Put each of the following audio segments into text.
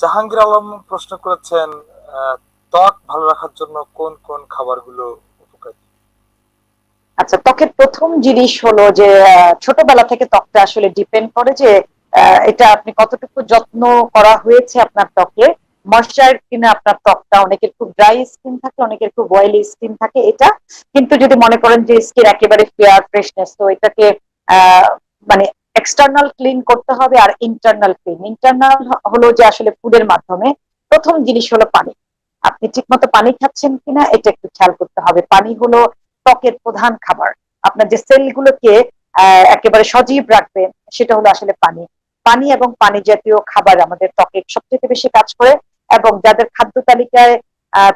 জাহাঙ্গীর আলম প্রশ্ন করেছেন ত্বক ভালো রাখার জন্য কোন কোন খাবারগুলো উপকারী? আচ্ছা ত্বকের প্রথম জিনিস হলো যে ছোটবেলা থেকে ত্বকটা আসলে ডিপেন্ড করে যে এটা আপনি কতটুকু যত্ন করা হয়েছে আপনার ত্বকে। ময়শ্চার কিনা আপনার ত্বকটা, অনেকের খুব ড্রাই স্কিন থাকে, অনেকের খুব অয়েলি স্কিন থাকে এটা। কিন্তু যদি মনে করেন যে স্কিন একেবারে ফেয়ার ফ্রেশনেস তো এটাকে মানে এক্সটার্নাল ক্লিন করতে হবে আর ইন্টারনাল ক্লিন ইন্টারনাল হলো যে আসলে ফুডের মাধ্যমে। প্রথম জিনিস হলো পানি। আপনি ঠিকমতো পানি খাচ্ছেন কিনা এটা একটু খেয়াল করতে হবে। পানি হলো ত্বকের প্রধান খাবার। আপনার যে সেলগুলোকে একেবারে সজীব রাখবে, সেটা হলো আসলে পানি। পানি এবং পানি জাতীয় খাবার আমাদের ত্বকে সবচেয়ে বেশি কাজ করে এবং যাদের খাদ্য তালিকায়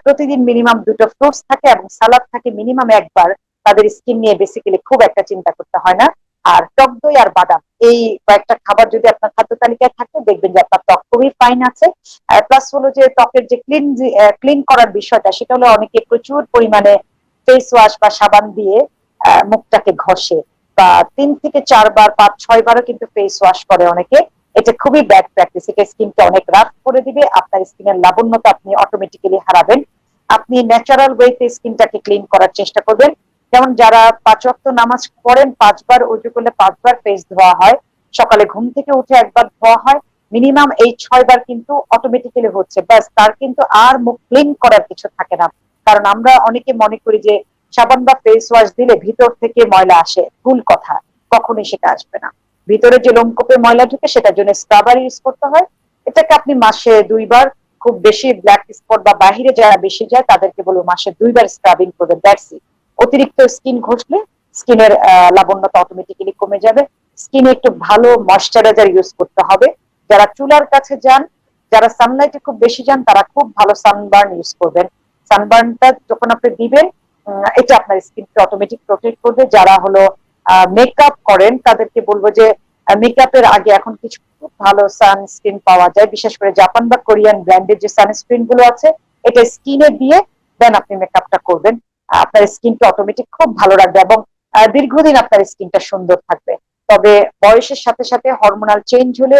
প্রতিদিন মিনিমাম দুটো ফ্রুটস থাকে এবং সালাদ থাকে মিনিমাম একবার, তাদের স্কিন নিয়ে বেসিক্যালি খুব একটা চিন্তা করতে হয় না। আর টক দই আর বাদাম এই কয়েকটা খাবার যদি আপনার খাদ্য তালিকায় থাকে, দেখবেন যে আপনার ত্বক খুবই ফাইন আছে। প্লাস হলো যে ত্বকের যে ক্লিন ক্লিন করার বিষয়টা, সেটা হলো অনেকে প্রচুর পরিমাণে ফেস ওয়াশ বা সাবান দিয়ে মুখটাকে ঘষে বা তিন থেকে চারবার, পাঁচ ছয় বারও কিন্তু ফেস ওয়াশ করে অনেকে। এটা খুবই ব্যাড প্র্যাকটিস এটা স্কিনকে অনেক রাফ করে দিবে, আপনার স্কিনের লাবণ্যতা আপনি অটোমেটিক্যালি হারাবেন। আপনি ন্যাচারাল ওয়েতে স্কিনটাকে ক্লিন করার চেষ্টা করবেন। যেমন যারা পাঁচ ওয়াক্ত নামাজ পড়েন, পাঁচবার উজু করলে পাঁচবার ফেস ধোয়া হয়, সকালে ঘুম থেকে উঠে একবার ধোয়া হয়, মিনিমাম এই ছয় বার কিন্তু অটোমেটিক্যালি হচ্ছে। ব্যাস, তার কিন্তু আর মুখ ক্লিন করার কিছু থাকে না। কারণ আমরা অনেকে মনে করি যে সাবান বা ফেস ওয়াশ দিলে ভিতর থেকে ময়লা আসে, ভুল কথা, কখনোই সেটা আসবে না। ভিতরে যে লোমকূপে ময়লা ঢুকে সেটার জন্য স্ক্রাবার ইউজ করতে হয়। এটাকে আপনি মাসে দুইবার, খুব বেশি ব্ল্যাক স্পট বা বাহিরে যারা বেশি যায়, তাদেরকে বলব মাসে দুইবার স্ক্রাবিং করবেন দ্যাটস ইট অতিরিক্ত স্কিন ঘষলে স্কিনের লাবণ্যতা অটোমেটিক্যালি কমে যাবে। স্কিনে একটু ভালো ময়শ্চারাইজার ইউজ করতে হবে। যারা চুলার কাছে যান, যারা সানলাইটে খুব বেশি যান, তারা খুব ভালো সানবার্ন ইউজ করবেন। সানবার্নটা যখন আপনি দিবেন এটা আপনার স্কিনকে অটোমেটিক প্রোটেক্ট করবে। যারা হলো মেকআপ করেন, তাদেরকে বলব যে মেকআপের আগে এখন কিছু খুব ভালো সানস্ক্রিন পাওয়া যায়। বিশেষ করে জাপান বা কোরিয়ান ব্র্যান্ডের যে সানস্ক্রিনগুলো আছে, এটা স্কিনে দিয়ে দেন আপনি মেকআপটা করবেন। আপনার স্কিনকে অটোমেটিক খুব ভালো রাখবে এবং দীর্ঘদিন আপনার স্কিনটা সুন্দর থাকবে। তবে বয়সের সাথে সাথে হরমোনাল চেঞ্জ হলে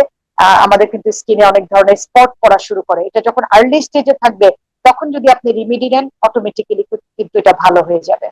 আমাদের কিন্তু স্কিনে অনেক ধরনের স্পট করা শুরু করে। এটা যখন আর্লি স্টেজে থাকবে, তখন যদি আপনি রিমিডি নেন অটোমেটিক্যালি কিন্তু এটা ভালো হয়ে যাবে।